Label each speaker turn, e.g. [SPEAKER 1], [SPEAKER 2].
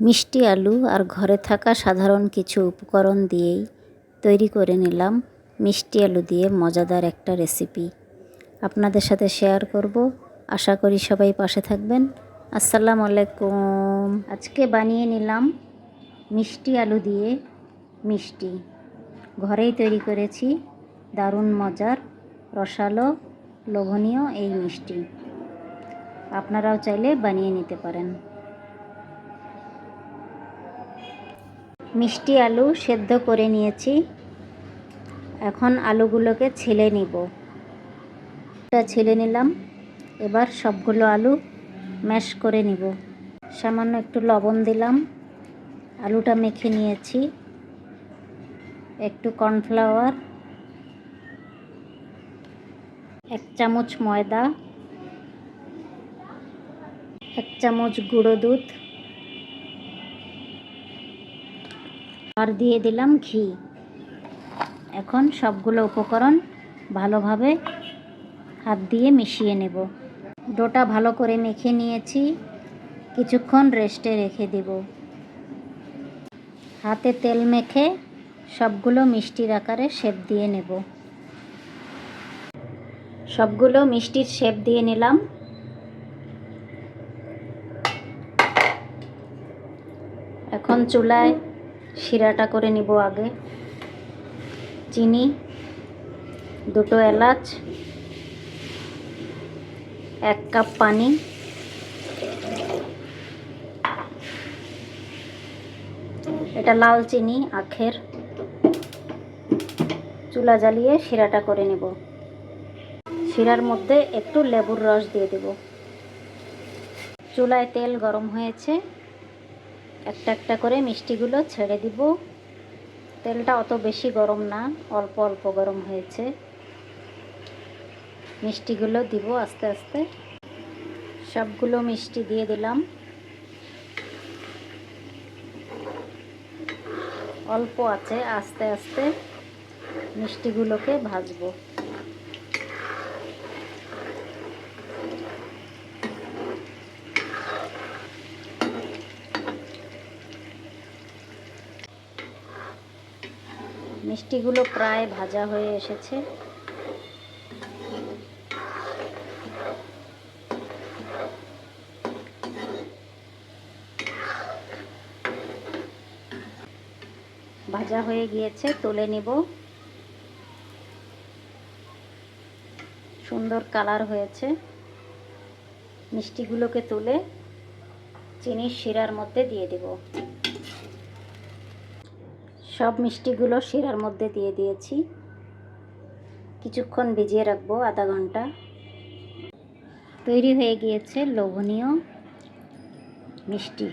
[SPEAKER 1] মিষ্টি আলু আর ঘরে থাকা সাধারণ কিছু উপকরণ দিয়েই তৈরি করে নিলাম মিষ্টি আলু দিয়ে মজাদার একটা রেসিপি। আপনাদের সাথে শেয়ার করব। আশা করি সবাই পাশে থাকবেন। আসসালামু আলাইকুম। আজকে বানিয়ে নিলাম মিষ্টি আলু দিয়ে মিষ্টি। ঘরেই তৈরি করেছি। দারুণ মজার, রসালো, লোভনীয় এই মিষ্টি। আপনারাও চাইলে বানিয়ে নিতে পারেন। মিষ্টি আলু সেদ্ধ করে নিয়েছি। এখন আলুগুলোকে ছিলে নিব। এটা ছিলে নিলাম। এবার সবগুলো আলু ম্যাশ করে নিব। সামান্য একটু লবণ দিলাম। আলুটা মেখে নিয়েছি। একটু কর্নফ্লাওয়ার। এক চামচ ময়দা। এক চামচ গুঁড়ো দুধ। আর দিয়ে দিলাম ঘি। এখন সবগুলো উপকরণ ভালোভাবে হাত দিয়ে মিশিয়ে নেব। ডোটা ভালো করে মেখে নিয়েছি। কিছুক্ষণ রেস্টে রেখে দেব। হাতে তেল মেখে সবগুলো মিষ্টির আকারে শেপ দিয়ে নেব। সবগুলো মিষ্টির শেপ দিয়ে নিলাম। এখন চুলায় শিরাটা করে নিব আগে। চিনি, দুটো এলাচ, এক কাপ পানি। এটা লাল চিনি, আখের। চুলা জ্বালিয়ে শিরাটা করে নেব। শিরার মধ্যে একটু লেবুর রস দিয়ে দেব। চুলায় তেল গরম হয়েছে। একটা একটা করে মিষ্টিগুলো ছেড়ে দিব। তেলটা অত বেশি গরম না, অল্প অল্প গরম হয়েছে। মিষ্টিগুলো দিব আস্তে আস্তে। সবগুলো মিষ্টি দিয়ে দিলাম। অল্প আছে, আস্তে আস্তে মিষ্টিগুলোকে ভাজবো। মিষ্টিগুলো প্রায় ভাজা হয়ে এসেছে। ভাজা হয়ে গিয়েছে, তুলে নিব। সুন্দর কালার হয়েছে। মিষ্টিগুলোকে তুলে চিনির শিরার মধ্যে দিয়ে দেব। সব মিষ্টিগুলো শিরার মধ্যে দিয়ে দিয়েছি। কিছুক্ষণ ভিজিয়ে রাখব আধা ঘণ্টা। তৈরি হয়ে গিয়েছে লোভনীয় মিষ্টি।